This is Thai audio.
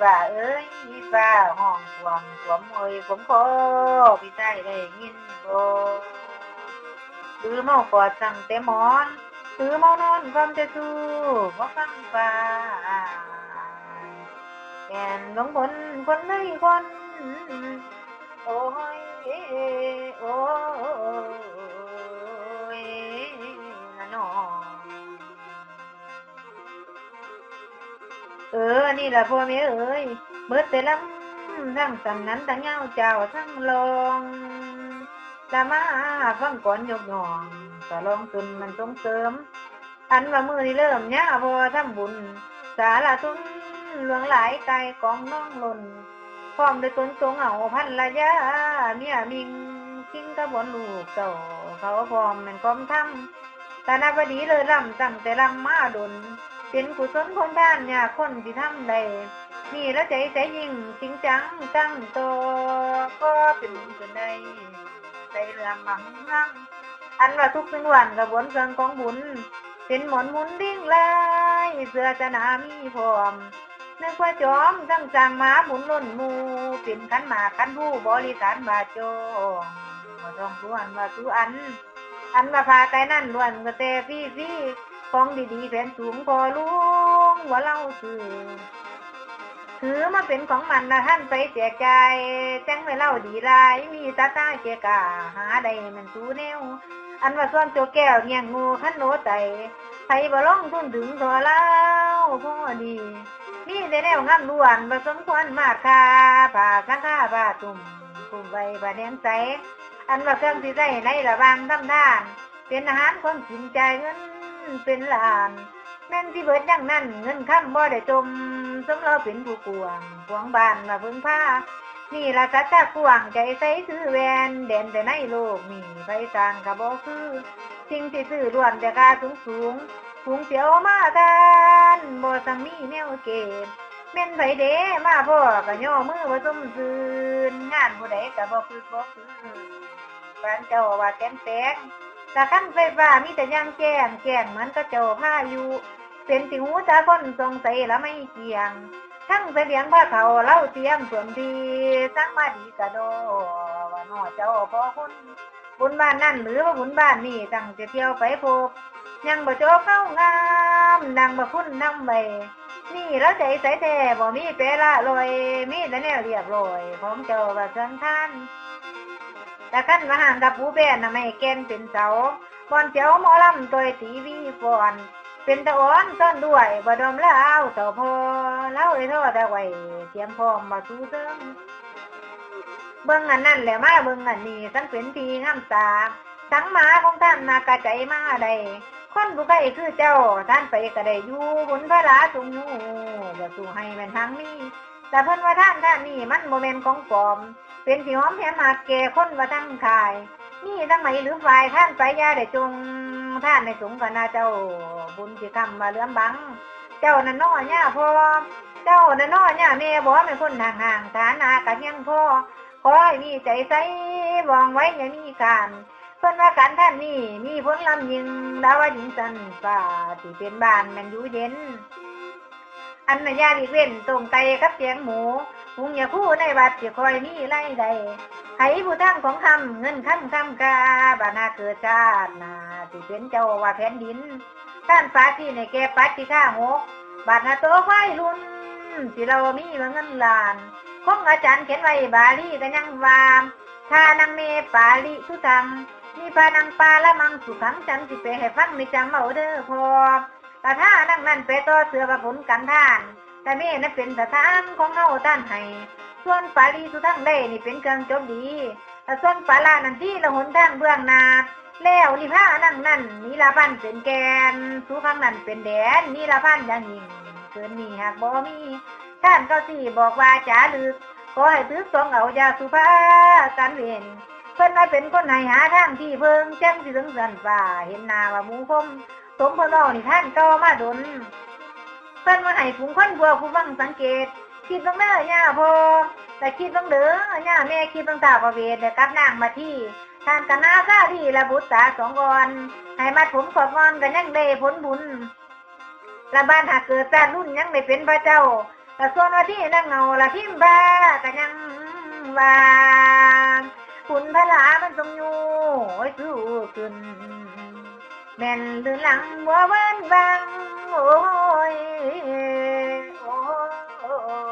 ฟ้าเอ้ยฟ้าห้องควงขวมเอ้ยผมขอพี่ใต้ได้ยินบ่ถือเมากอ เออ นี่แหละพ่อแม่เอ้ยเบิดแต่ลำทั้งสำนั้นทั้งเงาเจ้าทั้งลองตามาฟังก่อนยกย่องตะลองตุนมันส่งเสริม อันว่ามือนี่เริ่มเนี่ยพอทำบุญ สาละทุนหลวงหลายไกลกองน้องหล่นพร้อมด้วยตนจงเอาพันละยาเมียมิงกินกระบวนลูกเจ้าเขาพร้อมมันกอมทำแต่นาบดีเลยรำตั้งแต่รำมาดน เป็นกุศลคนด้านอยากคนที่ทำได้นี่แล้วใจใจยิ่งจริงจังตั้งโตก็เป็นบุญจนใจเรื่องบังนังอันว่าทุกเป็นวันกระบวนเครื่องของบุญ เป็นหมอนหมุนดิ้งลายเสื้อจะนามีพร้อมนึกว่าจอมตั้งจางหมาหมุนล้นมูเป็นขันหมาขันผู้บริการบาจงบ่ต้องล้วนว่าทุอัน อันว่าพาไกนั่นล้วนก็แต่พี่พี่ ของดีๆแผนสูงพอลุงว่าเล่าสื่อถือมาเป็นของมันนะท่านไปแจกจ่ายจังไม่เล่าดีไรมีตาตาเกกาหาใดมันสูแนว อันว่าส่วนตัวแก้วเงียงงูขันโนไตไทยบ่ล่องทุนถึงตัวเล่าพอดีมีแต่แนวงามล้วนบ่สมควรมากค่าผ่าข้างค่าผ่าตุ่มตุ่มใบผ่าแดงใสอันว่าเครื่องที่ใสในระบางทำด้าน เป็นอาหารคนกินใจเงินเป็นล้านแม่นที่เบิดย่างนั้นเงินค้ำบ่ได้จมสมเราเป็นผู้กวางกวางบ้านมาพึ่งผ้านี่ละสัจจะกวางใจใสซื้อแวนเด่นแต่ในโลกนี่ไปสร้างกระบอกคือสิ่งที่ซื้อล้วนแต่ค่าสูงสูงสูงเสียวมาทานบ่สังมีแนวเก็บแม่นไผเด้มาพ่อก็ย่อมือบ่สมซื่นงานผู้ใดก็บ่คือบ่คือปานเจ้าว่าแกนแตก แต่ขั้นไฟฟ้ามีแต่ย่างแจ้งแจ้งเหมือนกระโจผ้าอยู่เป็นติหูตาคนสงสัยแล้วไม่เกี่ยง ทั้งเสลียงผ้าเขาเล่าเตรียมสวนดีสร้างมาดีกระโดว่าน้อเจ้าพอคนบุญบ้านนั่นหรือว่าบุญบ้านนี่ตั้งจะเที่ยวไปพบยังบ่โจกเข้างามดังบ่พุ่นนำไปนี่แล้วใจใสแท้บ่มีเปละลอยมีแต่แนวเรียบร้อยพร้อมเจ้าว่เชิญท่าน แต่ขั้นมาห่างกับผู้แบนน่ะไม่แกนเป็นเสาบอนเจ้าหมอลำตัวตีวีฟอนเป็นตะอ้อนซ่อนด้วยบดอมแล้วเต่าพอเล่าเลยเท่าต่ไว้เตรียมพร้อมมาสู้เสริมเบิ่งอันนั่นแหละมาเบิ่งอันนี้ทั้งเป็นทีงามตาทั้งหมาของท่านมากระใจมาได้คนผู้ใกล้คือเจ้าท่านไปก็ไดอยู่บนพระลาสูงอยู่อย่าสู้ให้แมันทางนี้แต่เพิ่นว่าท่านท่านนี่มันโมเมนของปลอม เป็นที่หอมแถมหากแก่คนว่าทั้งขาย นี่ทั้งไหมหรือฝ่ายท่านไปยาได้จงท่านในสงฆ์กนาเจ้าบุญที่คำมาเลื่อมบัง เจ้านั่นน้อเนี่ยพอเจ้านั่นน้อเนี่ยแม่บอกว่าเป็นคนห่างๆฐานากันยังพ่อขอให้มีใจใสวางไว้อย่ามีการเพิ่อนว่าการท่านนี่มีผลลำยิงดาวดินสันฟ้าที่เป็นบ้านแมันอยู่เย็น อันนยาดีเว้นต้มไก่กับเสียงหมู หุงอย่าพูดในวัดจะคอยมีไรใดให้ผู้ทั้งของคำเงินคำคำกาบานาเกิดชาตินาที่เป็นเจ้าว่าแผ่นดินท่านฟ้าที่ในแก่ปัดที่ข้าหกบาทนาโตไฟรุ่นที่เรามีว่าเงินล้านของอาจารย์เขียนไว้บาลีก็ยังว่าถ้านังเมปาลิทุตังมีปานังปาละมังสุขังจันสิไปให้ฟังไม่จำเอาเด้อพอแต่ถ้านั่งนั่นไปต่อเสือกับผลกันท่าน แต่เม่นั้นเป็นสถานของเฮาท่านให้ส่วนปาลีสุทั้งได้นี่เป็นเครื่องจบดีแต่ส่วนปาลานันที่ละหนทางเบื้องนาแล้วนี่ผ้านั่งนั่นนี่ละพันเป็นแกนสุข้างนั้นเป็นแดนนี่ละพันอย่างยิ่งเกินนี่หากบ่มีท่านก็สี่บอกว่าจ๋าลึกขอให้ตึกสองเอายาสุภากันเวนเพิ่นมาเป็นคนให้หาทางที่เพิงแจังสิถึงสันฝ่าเห็นนาว่ามูคมสมพลเอานี่ท่านก็มาดน เพิ่นมาให้ผงคนบัวผู้ฟังสังเกต คิดบ้างเด้อย่าพอแต่คิดบ้างเด้อย่าแม่คิดบ้างตาประเวทแต่กลับนางมาที่ทานกันนาซาที่ละบุตรสาสองกอนให้มัดผมขอบงอนกันยังได้ผลบุญละบ้านหากเกิดแต่รุ่นยังไม่เป็นพระเจ้าแต่ส่วนว่าที่นั่งเงาละพิมพ์บ้ากันยังวางคุณพระลามันทรงอยู่โอ้สู้ขึ้นแม่นลื่นหลังบัวเวินบางโอ้ย Oh, oh, oh.